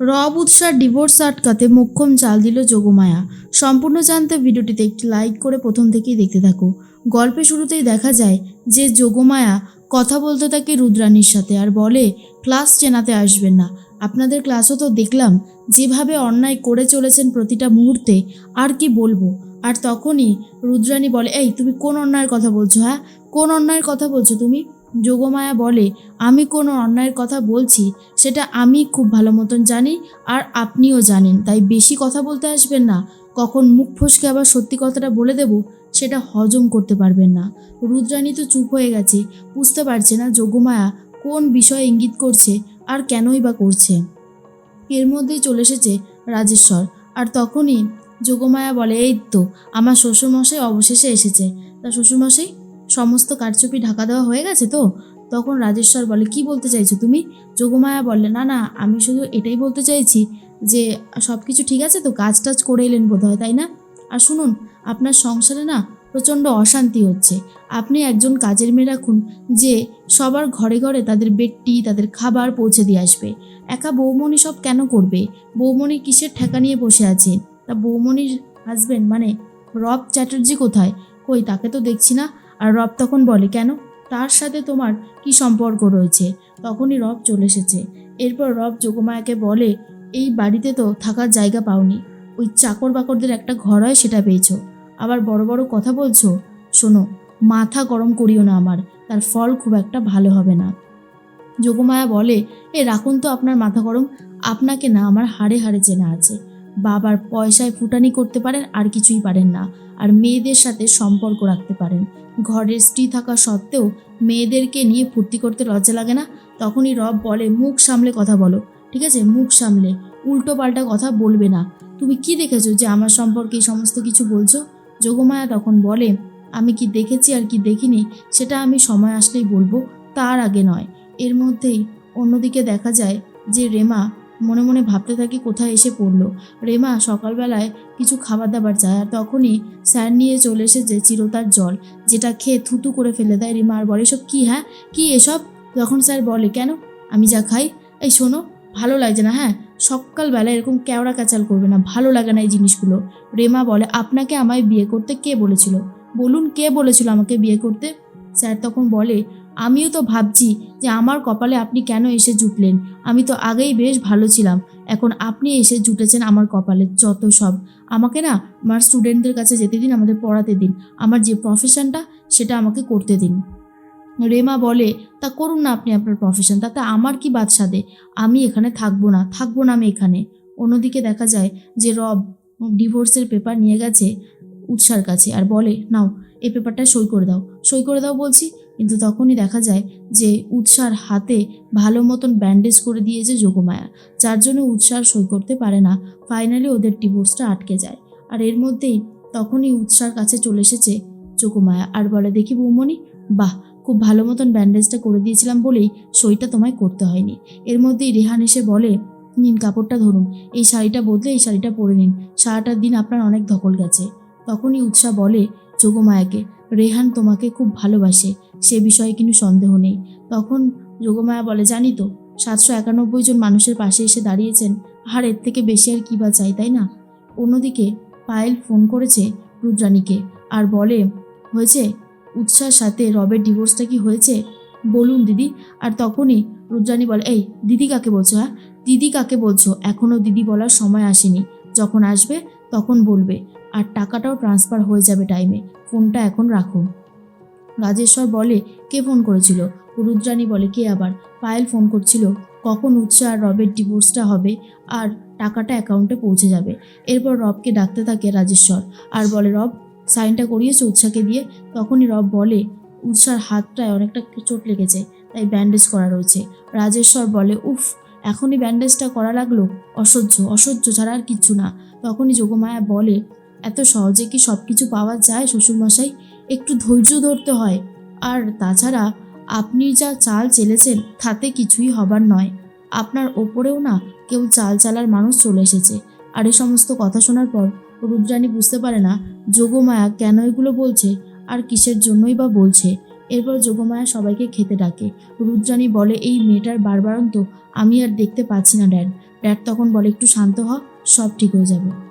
রব উৎসার ডিভোর্স আটকাতে মোক্ষম চাল দিল যোগমায়া। সম্পূর্ণ জানতে ভিডিওটিতে একটি লাইক করে প্রথম থেকেই দেখতে থাকো। গল্পের শুরুতেই দেখা যায় যে যোগমায়া কথা বলতে থাকে রুদ্রাণীর সাথে আর বলে, ক্লাস চেনাতে আসবেন না। আপনাদের ক্লাসও তো দেখলাম, যেভাবে অন্যায় করে চলেছেন প্রতিটা মুহূর্তে আর কি বলব? আর তখনই রুদ্রাণী বলে, এই, তুমি কোন অন্যায়ের কথা বলছো হ্যাঁ? কোন অন্যায়ের কথা বলছো তুমি? যোগমায়া বলে, আমি কোনো অন্যায়ের কথা বলছি, সেটা আমি খুব ভালো মতন জানি আর আপনিও জানেন, তাই বেশি কথা বলতে আসবেন না। কখন মুখ ফসকে আবার সত্যি কথাটা বলে দেব, সেটা হজম করতে পারবেন না। রুদ্রাণী তো চুপ হয়ে গেছে, বুঝতে পারছে না যোগমায়া কোন বিষয়ে ইঙ্গিত করছে আর কেনই বা করছে। এর মধ্যেই চলে এসেছে রাজেশ্বর, আর তখনই যোগমায়া বলে, এই তো, আমার শ্বশুরমশাই অবশেষে এসেছে। তা শ্বশুরমশাই? সমস্ত কারচুপি ঢাকা দেওয়া হয়ে গেছে তো? তখন রাজেশ্বর বলে, কি বলতে চাইছো তুমি? যোগমায়া বললে, না না, আমি শুধু এটাই বলতে চাইছি যে সব কিছু ঠিক আছে তো? কাজ টাজ করে এলেন বোধ হয় তাই না? আর শুনুন, আপনার সংসারে না প্রচণ্ড অশান্তি হচ্ছে। আপনি একজন কাজের মেয়ে রাখুন যে সবার ঘরে ঘরে তাদের বেডটি, তাদের খাবার পৌঁছে দিয়ে আসবে। একা বৌমণি সব কেন করবে? বৌমণি কিসের ঠেকা নিয়ে বসে আছে? তা বৌমণির হাজবেন্ড মানে রব চ্যাটার্জি কোথায়? কই, তাকে তো দেখছি না। আর রব তখন বলে, কেন? তার সাথে তোমার কি সম্পর্ক রয়েছে? তখনই রব চলে এসেছে। এরপর রব যোগমায়াকে বলে, এই বাড়িতে তো থাকার জায়গা পাওনি। ওই চাকর বাকরদের একটা ঘর হয়, সেটা পেয়েছ। আবার বড় বড় কথা বলছো? শোনো, মাথা গরম করিও না আমার। তার ফল খুব একটা ভালো হবে না। যোগমায়া বলে, এ, রাখুন তো আপনার মাথা গরম। আপনাকে না আমার হাড়ে হাড়ে চেনা আছে। বাবার পয়সায় ফুটানি করতে পারেন আর কিছুই পারেন না। আর মেয়েদের সাথে সম্পর্ক রাখতে পারেন। ঘরের স্ত্রী থাকা সত্ত্বেও মেয়েদেরকে নিয়ে ফুর্তি করতে লজ্জা লাগে না। তখনই রব বলে, মুখ সামলে কথা বলো। ঠিক আছে? মুখ সামলে। উল্টো পাল্টা কথা বলবে না। তুমি কি দেখেছ যে আমার সম্পর্কে এই সমস্ত কিছু বলছো? যোগমায়া তখন বলে, আমি কি দেখেছি আর কি দেখিনি, সেটা আমি সময় আসলেই বলব। তার আগে নয়। এর মধ্যেই অন্যদিকে দেখা যায় যে রেমা মনে মনে ভাবতে থাকি কোথায় এসে পড়ল। রেমা সকালবেলায় কিছু খাবার দাবার চায় আর তখনই স্যার নিয়ে চলে এসেছে চিরতার জল, যেটা খেয়ে থুতু করে ফেলে দেয় রেমা। আর বলে, এসব কী হ্যাঁ? কি এসব? তখন স্যার বলে, কেন? আমি যা খাই। এই শোনো, ভালো লাগছে না হ্যাঁ? সকালবেলা এরকম কেওড়া কাচাল করবে না, ভালো লাগে না এই জিনিসগুলো। রেমা বলে, আপনাকে আমায় বিয়ে করতে কে বলেছিল? বলুন, কে বলেছিল আমাকে বিয়ে করতে? স্যার তখন বলে আমিও তো ভাবছি যে আমার কপালে আপনি কেন এসে জুটলেন? আমি তো আগেই বেশ ভালো ছিলাম। এখন আপনি এসে জুটেছেন আমার কপালে যত সব। আমাকে না আমার স্টুডেন্টদের কাছে যেতে দিন, আমাদের পড়াতে দিন। আমার যে প্রফেশনটা সেটা আমাকে করতে দিন। রেমা বলে, তা করুন না আপনি আপনার প্রফেশন তাতে আমার কি বাদ সাদে আমি এখানে থাকব না থাকব না আমি এখানে। অন্যদিকে দেখা যায় যে রব ডিভোর্সের পেপার নিয়ে গেছে উৎসার কাছে আর বলে, নাও, এই পেপারটা সই করে দাও। সই করে দাও বলছি কিন্তু তখনই দেখা যায় যে উৎসার হাতে ভালো মতন ব্যান্ডেজ করে দিয়েছে যোগমায়া, যার জন্য উৎসার সই করতে পারে না। ফাইনালি ওদের ডিভোর্সটা আটকে যায়। আর এর মধ্যেই তখনই উৎসার কাছে চলে এসেছে যোগমায়া। আর বলে, দেখি বৌমণি, বাহ, খুব ভালো মতন ব্যান্ডেজটা করে দিয়েছিলাম বলেই সইটা তোমায় করতে হয়নি। এর মধ্যেই রেহান এসে বলে, নিন কাপড়টা ধরুন, এই শাড়িটা বদলে এই শাড়িটা পরে নিন। সারাটা দিন আপনার অনেক ধকল গেছে। তখনই উৎসাহ বলে যোগমায়াকে, রেহান তোমাকে খুব ভালোবাসে, সে বিষয়ে কিন্তু সন্দেহ নেই। তখন যোগমায়া বলে, জানি তো, সাতশো একানব্বই জন মানুষের পাশে এসে দাঁড়িয়েছেন, আর এর থেকে বেশি আর কী বা চাই, তাই না? অন্যদিকে পায়েল ফোন করেছে রুদ্রাণীকে আর বলে, হয়েছে? উৎসার সাথে রবের ডিভোর্সটা কি হয়েছে? বলুন দিদি। আর তখনই রুদ্রাণী বলে, এই, দিদি কাকে বলছো হ্যাঁ? দিদি কাকে বলছো? এখনও দিদি বলার সময় আসেনি। যখন আসবে তখন বলবে, আর টাকাটাও ট্রান্সফার হয়ে যাবে টাইমে ফোনটা এখন রাখুন রাজেশ্বর বলে, কে ফোন করেছিল? রুদ্রাণী বলে, কে আবার? পায়েল ফোন করছিল, কখন উৎসাহ আর রবের ডিভোর্সটা হবে আর টাকাটা অ্যাকাউন্টে পৌঁছে যাবে? এরপর রবকে ডাকতে থাকে রাজেশ্বর, আর বলে, রব সাইনটা করিয়েছে উৎসাকে দিয়ে? তখনই রব বলে, উৎসার হাতটায় অনেকটা চোট লেগেছে, তাই ব্যান্ডেজ করা রয়েছে। রাজেশ্বর বলে, উফ, এখনই ব্যান্ডেজটা করা লাগল? অসহ্য অসহ্য ছাড়া আর কিচ্ছু না। তখনই যোগমায়া বলে, এত সহজে কি সব কিছু পাওয়া যায় শ্বশুরমশাই? একটু ধৈর্য ধরতে হয়। আর তাছাড়া আপনি যা চাল চেলেছেন, তাতে কিছুই হবার নয়। আপনার ওপরেও না কেউ চাল চালার মানুষ চলে এসেছে। আর এই সমস্ত কথা শোনার পর রুদ্রাণী বুঝতে পারে না, যোগমায়া কেন এগুলো বলছে আর কিসের জন্যই বা বলছে। এরপর যোগমায়া সবাইকে খেতে ডাকে। রুদ্রাণী বলে, এই মেয়েটার বারবারন্ত আমি আর দেখতে পাচ্ছি না, ড্যাড। ড্যাড তখন বলে, একটু শান্ত হ। সব ঠিক হয়ে যাবে।